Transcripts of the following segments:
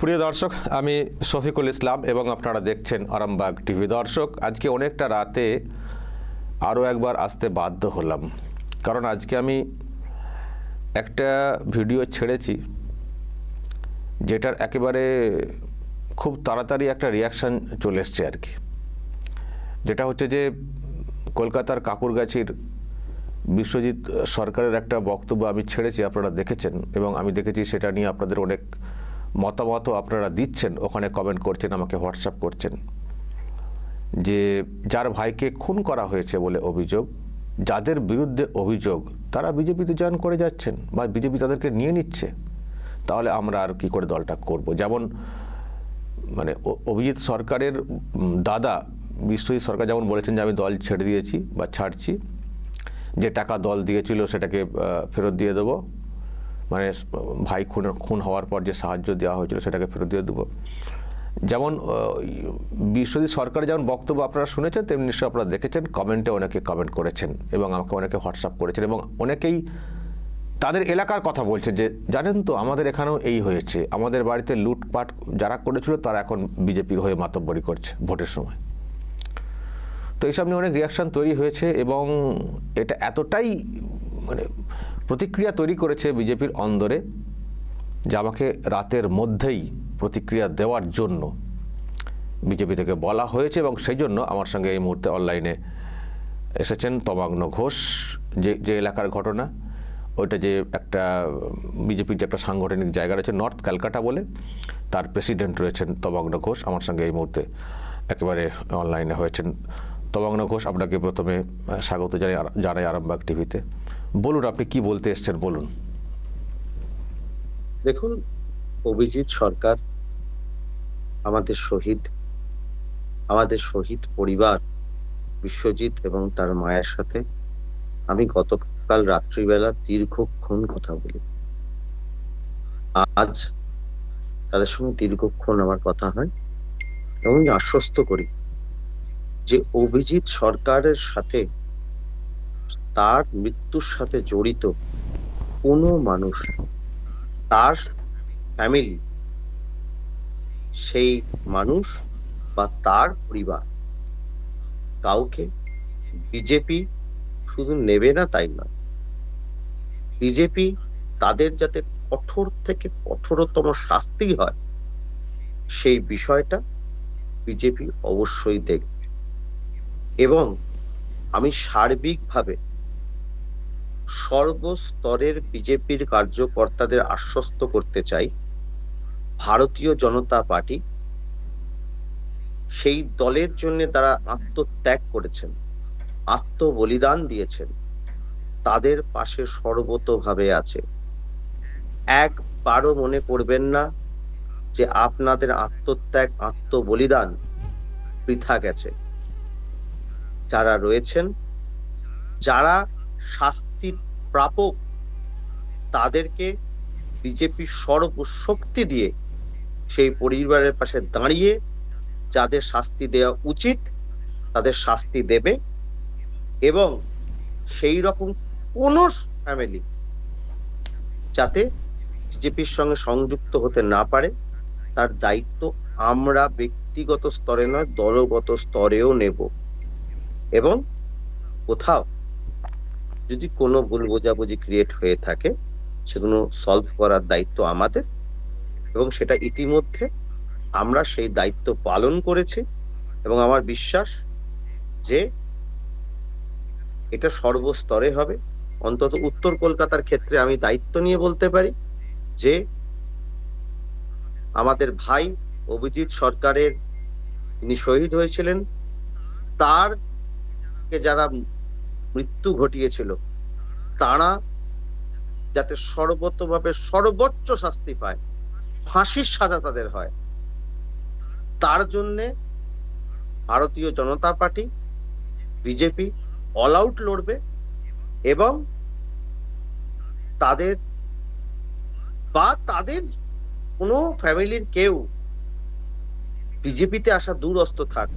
প্রিয় দর্শক, আমি শফিকুল ইসলাম এবং আপনারা দেখছেন আরামবাগ টিভি। দর্শক, আজকে অনেকটা রাতে আরও একবার আসতে বাধ্য হলাম। কারণ আজকে আমি একটা ভিডিও ছেড়েছি, যেটার একেবারে খুব তাড়াতাড়ি একটা রিয়াকশান চলে এসছে আর কি। যেটা হচ্ছে যে, কলকাতার কাকুরগাছির বিশ্বজিৎ সরকারের একটা বক্তব্য আমি ছেড়েছি, আপনারা দেখেছেন এবং আমি দেখেছি সেটা নিয়ে আপনাদের অনেক মতামতও আপনারা দিচ্ছেন, ওখানে কমেন্ট করছেন, আমাকে হোয়াটসঅ্যাপ করছেন। যে যার ভাইকে খুন করা হয়েছে বলে অভিযোগ, যাদের বিরুদ্ধে অভিযোগ, তারা বিজেপিতে জয়েন করে যাচ্ছেন বা বিজেপি তাদেরকে নিয়ে নিচ্ছে, তাহলে আমরা আর কি করে দলটা করব? যেমন মানে অভিজিৎ সরকারের দাদা বিশ্বজিৎ সরকার যেমন বলেছেন যে আমি দল ছেড়ে দিয়েছি বা ছাড়ছি, যে টাকা দল দিয়েছিল সেটাকে ফেরত দিয়ে দেবো মানে ভাই খুন খুন হওয়ার পর যে সাহায্য দেওয়া হয়েছিল সেটাকে ফেরত দিয়ে দেবো। যেমন বিশ্বজিৎ সরকারের যেমন বক্তব্য আপনারা শুনেছেন, তেমনি নিশ্চয়ই আপনারা দেখেছেন, কমেন্টে অনেকে কমেন্ট করেছেন এবং আমাকে অনেকে হোয়াটসঅ্যাপ করেছেন এবং অনেকেই তাদের এলাকার কথা বলছে যে, জানেন তো আমাদের এখানেও এই হয়েছে। আমাদের বাড়িতে লুটপাট যারা করেছিল তারা এখন বিজেপির হয়ে মাতব্বরি করছে ভোটের সময়। তো এইসব নিয়ে অনেক রিয়াকশান তৈরি হয়েছে এবং এটা এতটাই মানে প্রতিক্রিয়া তৈরি করেছে বিজেপির অন্দরে, যে আমাকে রাতের মধ্যেই প্রতিক্রিয়া দেওয়ার জন্য বিজেপি থেকে বলা হয়েছে এবং সেই জন্য আমার সঙ্গে এই মুহূর্তে অনলাইনে এসেছেন তমাগ্ন ঘোষ। যে যে এলাকার ঘটনা, ওইটা যে একটা বিজেপির যে একটা সাংগঠনিক জায়গা রয়েছে নর্থ ক্যালকাটা বলে, তার প্রেসিডেন্ট রয়েছেন তমাগ্ন ঘোষ। আমার সঙ্গে এই মুহূর্তে একেবারে অনলাইনে হয়েছেন তমাগ্ন ঘোষ। আপনাকে প্রথমে স্বাগত জানাই জানাই আরামবাগ টিভিতে। বলুন, আপনি কি বলতে এসছেন? বলুন। দেখুন, অভিজিৎ সরকার আমাদের শহীদ আমাদের শহীদ পরিবার, বিশ্বজিৎ এবং তার মায়ের সাথে আমি গতকাল রাত্রিবেলা দীর্ঘক্ষণ কথা বলি। আজ তাদের সঙ্গে দীর্ঘক্ষণ আমার কথা হয় এবং আশ্বস্ত করি যে অভিজিৎ সরকারের সাথে তার মৃত্যুর সাথে জড়িত কোনো মানুষ, তার ফ্যামিলি সেই মানুষ বা তার পরিবার কাউকে বিজেপি শুধু নেবে না তাই নয়। বিজেপি তাদের যাতে কঠোর থেকে কঠোরতম শাস্তি হয়, সেই বিষয়টা বিজেপি অবশ্যই দেখবে। এবং আমি সার্বিকভাবে সর্বস্তরের বিজেপির কার্যকর্তাদের আশ্বস্ত করতে চাই ভারতীয় জনতা পার্টি। সেই দলের জন্য তারা আত্মত্যাগ করেছেন, আত্মবলিদান দিয়েছেন। তাদের পাশে সর্বতভাবে আছে। একবারও মনে করবেন না যে আপনাদের আত্মত্যাগ, আত্মবলিদান বৃথা গেছে। যারা রয়েছেন, যারা শাস্তি প্রাপক তাদেরকে বিজেপি সর্বশক্তি দিয়ে সেই পরিবারের পাশে দাঁড়িয়ে যাদের শাস্তি দেওয়া উচিত, তাদের শাস্তি দেবে এবং সেই রকম কোন ফ্যামিলি যাতে বিজেপির সঙ্গে সংযুক্ত হতে না পারে, তার দায়িত্ব আমরা ব্যক্তিগত স্তরে নয়, দলগত স্তরেও নেব। এবং কোথাও যদি কোনো ভুল বোঝাবুঝি ক্রিয়েট হয়ে থাকে, সেগুলো সলভ করার দায়িত্ব আমাদের এবং সেটা ইতিমধ্যে আমরা সেই দায়িত্ব পালন করেছি এবং আমার বিশ্বাস যে এটা সর্বস্তরে হবে। অন্তত উত্তর কলকাতার ক্ষেত্রে আমি দায়িত্ব নিয়ে বলতে পারি যে আমাদের ভাই অভিজিৎ সরকারের তিনি শহীদ হয়েছিলেন। তার যারা মৃত্যু ঘটিয়েছিল, তারা যাতে সর্বতভাবে সর্বোচ্চ শাস্তি পায়, ফাঁসির সাজা তাদের হয়। তার জন্য Bharatiya Janata party, BJP all out লড়বে এবং তাদের বা তাদের কোনো ফ্যামিলির কেউ বিজেপিতে আসা দূরস্থ থাক।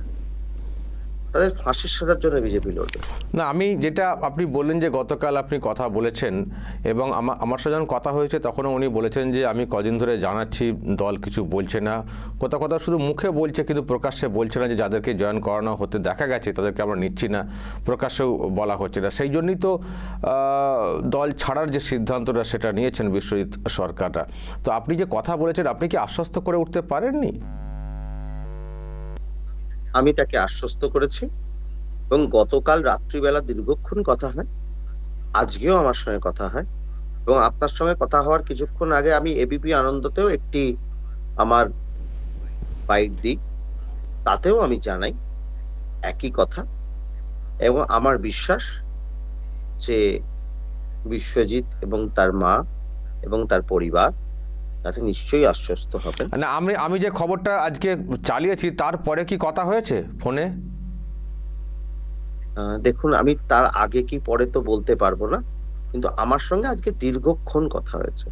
তাদের ফাঁসির সাজার জন্য বিজেপি লড়বে। না, আমি যেটা আপনি বললেন যে গতকাল আপনি কথা বলেছেন এবং আমা- আমার সাথে যখন কথা হয়েছে তখনও উনি বলেছেন যে আমি কদিন ধরে জানাচ্ছি, দল কিছু বলছে না। কোথাও কোথাও শুধু মুখে বলছে কিন্তু প্রকাশ্যে বলছে না যে যাদেরকে জয়েন করানো হতে দেখা গেছে, তাদেরকে আমরা নিচ্ছি না, প্রকাশ্যেও বলা হচ্ছে না। সেই জন্যই তো দল ছাড়ার যে সিদ্ধান্তটা সেটা নিয়েছেন বিশ্বজিৎ সরকাররা। তো আপনি যে কথা বলেছেন, আপনি কি আশ্বস্ত করে উঠতে পারেননি? আমি তাকে আশ্বস্ত করেছি এবং গতকাল রাত্রিবেলা দীর্ঘক্ষণ কথা হয়, আজকেও আমার সঙ্গে কথা হয় এবং আপনার সঙ্গে কথা হওয়ার কিছুক্ষণ আগে আমি এবিপি আনন্দতেও একটি আমার বাইট দিই, তাতেও আমি জানাই একই কথা এবং আমার বিশ্বাস যে বিশ্বজিৎ এবং তার মা এবং তার পরিবার তাতে নিশ্চয়ই আশ্বস্ত হবেন। না আমি আমি যে খবরটা আজকে চালিয়েছি তারপরে কি কথা হয়েছে ফোনে? দেখুন আমি তার আগে কি পরে তো বলতে পারব না কিন্তু আমার সঙ্গে আজকে দীর্ঘক্ষণ কথা হয়েছে।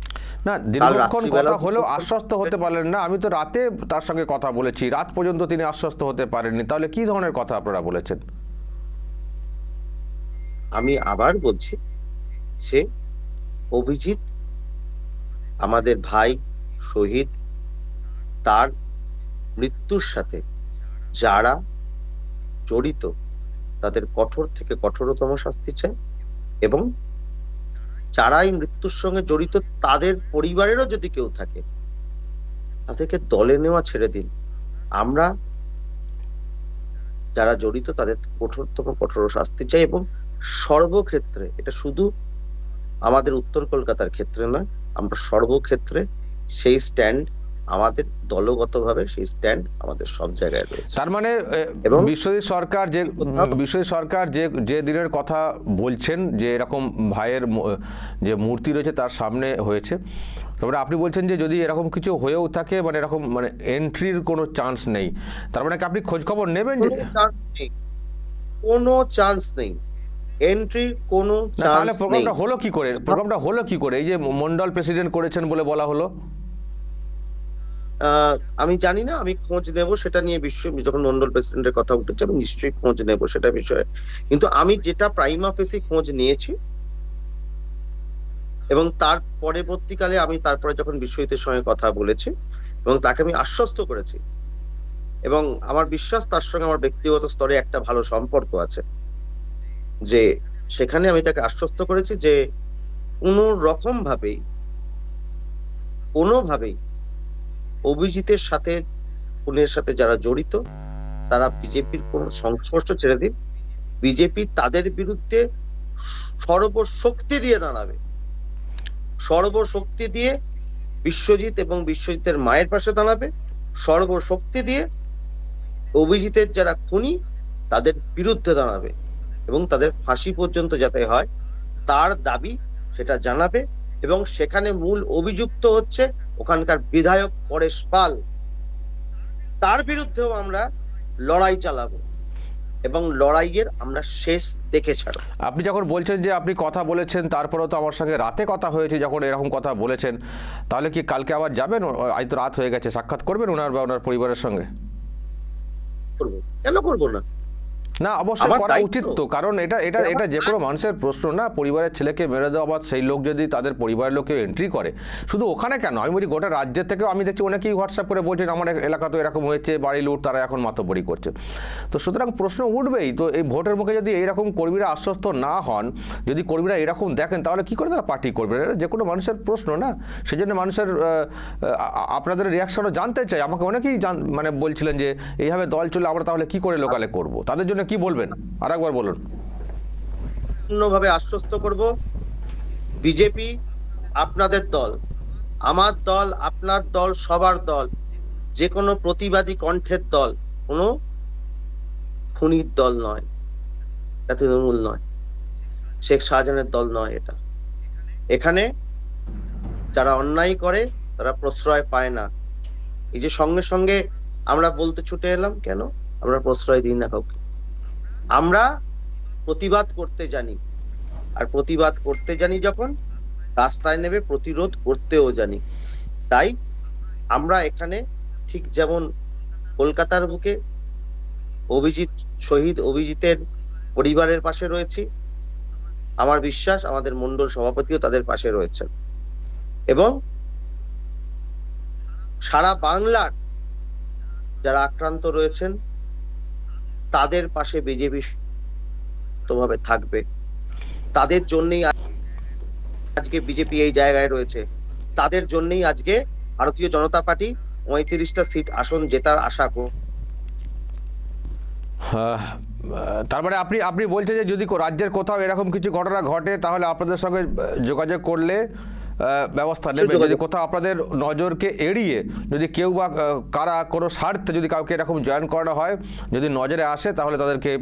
না দীর্ঘক্ষণ কথা হলেও আশ্বস্ত হতে পারলেন না আমি তো রাতে তার সঙ্গে কথা বলেছি রাত পর্যন্ত তিনি আশ্বস্ত হতে পারেননি তাহলে কি ধরনের কথা আপনারা বলেছেন? আমি আবার বলছি যে অভিজিৎ আমাদের ভাই শহীদ তার মৃত্যুর সাথে যারা জড়িত তাদের কঠোর থেকে কঠোরতম শাস্তি চাই এবং যারা এই মৃত্যুর সঙ্গে জড়িত তাদের পরিবারেরও যদি কেউ থাকে, তাদেরকে দলে নেওয়া ছেড়ে দিন। আমরা যারা জড়িত তাদের কঠোরতম কঠোর শাস্তি চাই এবং সর্বক্ষেত্রে এটা শুধু আমাদের উত্তর কলকাতার ক্ষেত্রে নয় আমরা সর্বক্ষেত্রে সেই স্ট্যান্ড আমাদের দলগতভাবে সেই স্ট্যান্ড আমাদের সব জায়গায় রয়েছে। তার মানে এবং- বিশ্বজিৎ সরকার যে বিশ্বজিৎ সরকার যে যে দিনের কথা বলছেন যে এরকম ভাইয়ের যে মূর্তি রয়েছে তার সামনে হয়েছে তারপরে আপনি বলছেন যে যদি এরকম কিছু হয়েও থাকে মানে এরকম মানে এন্ট্রির কোনো চান্স নেই তার মানে কি আপনি খোঁজ খবর নেবেন কোনো চান্স নেই। চান্স কোনো তাহলে প্রোগ্রামটা হলো কি করে? প্রোগ্রামটা হলো কি করে? এই যে মন্ডল প্রেসিডেন্ট করেছেন বলে বলা হলো। আমি জানি না আমি খোঁজ নেব সেটা নিয়ে বিশ্ব যখন মন্ডল প্রেসিডেন্টের কথা উঠেছে আমি নিশ্চয়ই খোঁজ নেব সেটা বিষয়ে। কিন্তু আমি যেটা প্রাইমা ফেসি খোঁজ নিয়েছি এবং তার পরবর্তীকালে আমি তারপরে যখন বিশ্বজিতের সঙ্গে কথা বলেছি এবং তাকে আমি আশ্বস্ত করেছি এবং আমার বিশ্বাস তার সঙ্গে আমার ব্যক্তিগত স্তরে একটা ভালো সম্পর্ক আছে। যে সেখানে আমি তাকে আশ্বস্ত করেছি যে কোনো রকম ভাবেই কোনোভাবেই অভিজিতের সাথে, খুনের সাথে যারা জড়িত, তারা বিজেপির কোন সংস্পর্শ ছেড়ে দিন। বিজেপি তাদের বিরুদ্ধে সর্বশক্তি দিয়ে দাঁড়াবে। সর্বশক্তি দিয়ে বিশ্বজিৎ এবং বিশ্বজিতের মায়ের পাশে দাঁড়াবে। সর্বশক্তি দিয়ে অভিজিতের যারা খুনি, তাদের বিরুদ্ধে দাঁড়াবে। এবং তাদের ফাঁসি পর্যন্ত যাতে হয় তার দাবি সেটা জানাবে এবং সেখানে মূল অভিযুক্ত হচ্ছে ওখানকার বিধায়ক পরেশ পাল। তার বিরুদ্ধেও আমরা লড়াই চালাবো এবং লড়াইয়ের আমরা শেষ দেখে ছাড়ব। আপনি যখন বলছেন যে আপনি কথা বলেছেন তারপরেও তো আমার সঙ্গে রাতে কথা হয়েছে যখন এরকম কথা বলেছেন তাহলে কি কালকে আবার যাবেন? আজ তো রাত হয়ে গেছে সাক্ষাৎ করবেন ওনার বা ওনার পরিবারের সঙ্গে? করব। কেন করব না? না অবশ্যই করা উচিত তো কারণ এটা এটা এটা যে কোনো মানুষের প্রশ্ন না পরিবারের ছেলেকে মেরে দেওয়া বা সেই লোক যদি তাদের পরিবারের লোকে এন্ট্রি করে শুধু ওখানে কেন? আমি বলি গোটা রাজ্যের থেকেও আমি দেখছি অনেকেই হোয়াটসঅ্যাপ করে বলছেন আমার এলাকা তো এরকম হয়েছে বাড়ি লুট তারা এখন মাতব্বরি করছে। তো সুতরাং প্রশ্ন উঠবেই তো এই ভোটের মুখে যদি এইরকম কর্মীরা আশ্বস্ত না হন যদি কর্মীরা এরকম দেখেন তাহলে কি করে তারা পার্টি করবে? এটা যে কোনো মানুষের প্রশ্ন না। সেই জন্য মানুষের আপনাদের রিয়াকশনও জানতে চাই। আমাকে অনেকেই জান- মানে বলছিলেন যে এইভাবে দল চলে আমরা তাহলে কি করে লোকালে করব? তাদের জন্য কি বলবেন? আরেকবার বলুন। পূর্ণভাবে আশ্বস্ত করব, বিজেপি আপনাদের দল, আমার দল, আপনার দল, সবার দল যে কোনো প্রতিবাদী কণ্ঠের দল, কোনো খুনির দল নয়, এটা তৃণমূল নয়, শেখ শাহজাহানের দল নয় এটা। এখানে যারা অন্যায় করে, তারা প্রশ্রয় পায় না। এই যে সঙ্গে সঙ্গে আমরা বলতে ছুটে এলাম, কেন? আমরা প্রশ্রয় দিই না কাউকে। আমরা প্রতিবাদ করতে জানি। আর প্রতিবাদ করতে জানি যখন, রাস্তায় নেবে প্রতিরোধ করতেও জানি। তাই আমরা এখানে ঠিক যেমন কলকাতার বুকে অভিজিৎ, শহীদ অভিজিতের পরিবারের পাশে রয়েছি, আমার বিশ্বাস আমাদের মন্ডল সভাপতিও তাদের পাশে রয়েছেন। এবং সারা বাংলার যারা আক্রান্ত রয়েছেন তাদের পাশে বিজেপি ভাবে থাকবে। তাদের জন্যই আজকে বিজেপি এই জায়গায় রয়েছে। তাদের জন্যই আজকে ভারতীয় জনতা পার্টি পঁয়ত্রিশটা সিট আসন জেতার আশা কর আহ, তার মানে আপনি আপনি বলছেন যে যদি রাজ্যের কোথাও এরকম কিছু ঘটনা ঘটে তাহলে আপনাদের সঙ্গে যোগাযোগ করলে ব্যবস্থা নেবে। যদি কোথাও আপনাদের নজরকে এড়িয়ে যদি কেউ বা কারা কোনো স্বার্থে যদি কাউকে এরকম জয়েন করানো হয় যদি নজরে আসে তাহলে তাদেরকে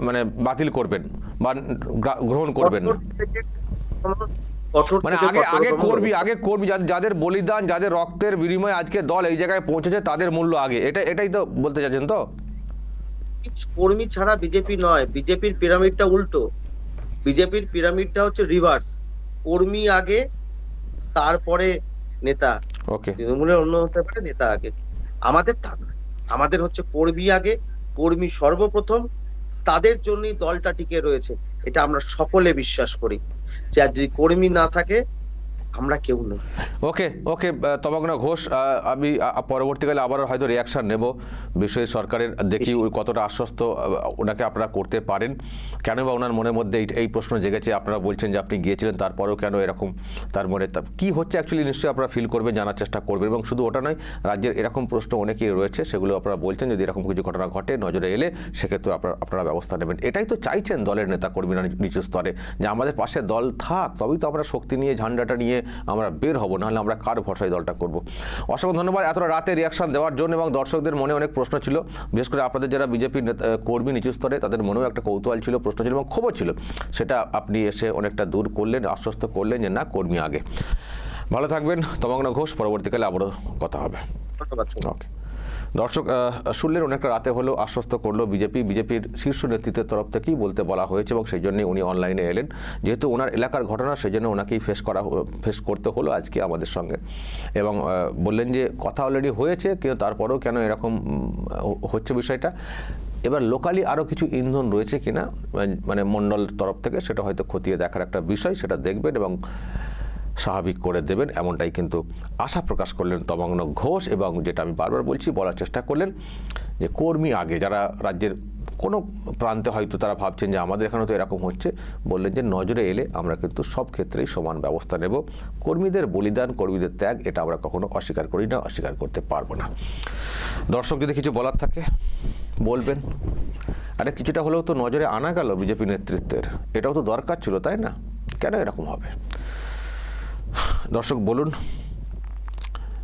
মানে বাতিল করবেন বা গ্রা- গ্রহণ করবেন। মানে আগে আগে কর্মী আগে যাদের- যাদের বলিদান যাদের রক্তের বিনিময়ে আজকে দল এই জায়গায় পৌঁছেছে তাদের মূল্য আগে। এটা এটাই তো বলতে চাচ্ছেন তো? কর্মী ছাড়া বিজেপি নয়। বিজেপির পিরামিডটা উল্টো। বিজেপির পিরামিডটা হচ্ছে রিভার্স কর্মী আগে তারপরে নেতা। ওকে তৃণমূলের অন্য হতে পারে নেতা আগে। আমাদের তা আমাদের হচ্ছে কর্মী আগে কর্মী সর্বপ্রথম। তাদের জন্যই দলটা টিকে রয়েছে। এটা আমরা সকলে বিশ্বাস করি। যে যদি কর্মী না থাকে আমরা কেউ নই। ওকে ওকে তমগ্ন ঘোষ আমি পরবর্তীকালে আবারও হয়তো রিয়াকশন নেব। বিষয়ে সরকারের দেখি ওই কতটা আশ্বস্ত ওনাকে আপনারা করতে পারেন। কেন বা ওনার মনের মধ্যে এই- প্রশ্ন জেগেছে আপনারা বলছেন যে আপনি গিয়েছিলেন তারপরেও কেন এরকম তার মনে কি হচ্ছে অ্যাকচুয়ালি নিশ্চয়ই আপনারা ফিল করবেন জানার চেষ্টা করবেন এবং শুধু ওটা নয় রাজ্যের এরকম প্রশ্ন অনেকেই রয়েছে সেগুলো আপনারা বলছেন যদি এরকম কিছু ঘটনা ঘটে নজরে এলে সেক্ষেত্রে আপনারা আপনারা ব্যবস্থা নেবেন। এটাই তো চাইছেন দলের নেতা কর্মীরা নিচু স্তরে যে আমাদের পাশে দল থাক তবেই তো আমরা শক্তি নিয়ে ঝান্ডাটা নিয়ে আমরা বের হব নাহলে আমরা কার ভরসায় দলটা করব? অসংখ্য ধন্যবাদ এতটা রাতে রিয়াকশন দেওয়ার জন্য এবং দর্শকদের মনে অনেক প্রশ্ন ছিল। বিশেষ করে আপনাদের যারা বিজেপির কর্মী নিচু স্তরে তাদের মনেও একটা কৌতূহল ছিল প্রশ্ন ছিল এবং খবর ছিল। সেটা আপনি এসে অনেকটা দূর করলেন আশ্বস্ত করলেন যে না কর্মী আগে। ভালো থাকবেন তমগ্ন ঘোষ পরবর্তীকালে আবারও কথা হবে। ধন্যবাদ ওকে দর্শক শুনলেন অনেকটা রাতে হলেও আশ্বস্ত করল বিজেপি। বিজেপির শীর্ষ নেতৃত্বের তরফ থেকেই বলতে বলা হয়েছে এবং সেই জন্যই উনি অনলাইনে এলেন। যেহেতু ওনার এলাকার ঘটনা, সেই জন্য ওনাকেই ফেস করা ফেস করতে হলো আজকে আমাদের সঙ্গে। এবং বললেন যে কথা অলরেডি হয়েছে কিন্তু তারপরেও কেন এরকম হচ্ছে বিষয়টা? এবার লোকালি আরও কিছু ইন্ধন রয়েছে কিনা মানে মণ্ডল তরফ থেকে, সেটা হয়তো খতিয়ে দেখার একটা বিষয়, সেটা দেখবেন এবং স্বাভাবিক করে দেবেন, এমনটাই কিন্তু আশা প্রকাশ করলেন তমগ্ন ঘোষ এবং যেটা আমি বারবার বলছি, বলার চেষ্টা করলেন যে কর্মী আগে, যারা রাজ্যের কোনো প্রান্তে হয়তো তারা ভাবছেন যে আমাদের এখানে তো এরকম হচ্ছে, বললেন যে নজরে এলে আমরা কিন্তু সব ক্ষেত্রেই সমান ব্যবস্থা নেব। কর্মীদের বলিদান, কর্মীদের ত্যাগ, এটা আমরা কখনো অস্বীকার করি না, অস্বীকার করতে পারব না। দর্শক, যদি কিছু বলার থাকে, বলবেন। আরে, কিছুটা হলেও তো নজরে আনা গেল বিজেপি নেতৃত্বের, এটাও তো দরকার ছিল, তাই না? কেন এরকম হবে? দর্শক বলুন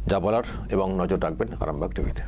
যা বলার এবং নজর রাখবেন আরামবাগ টিভিতে।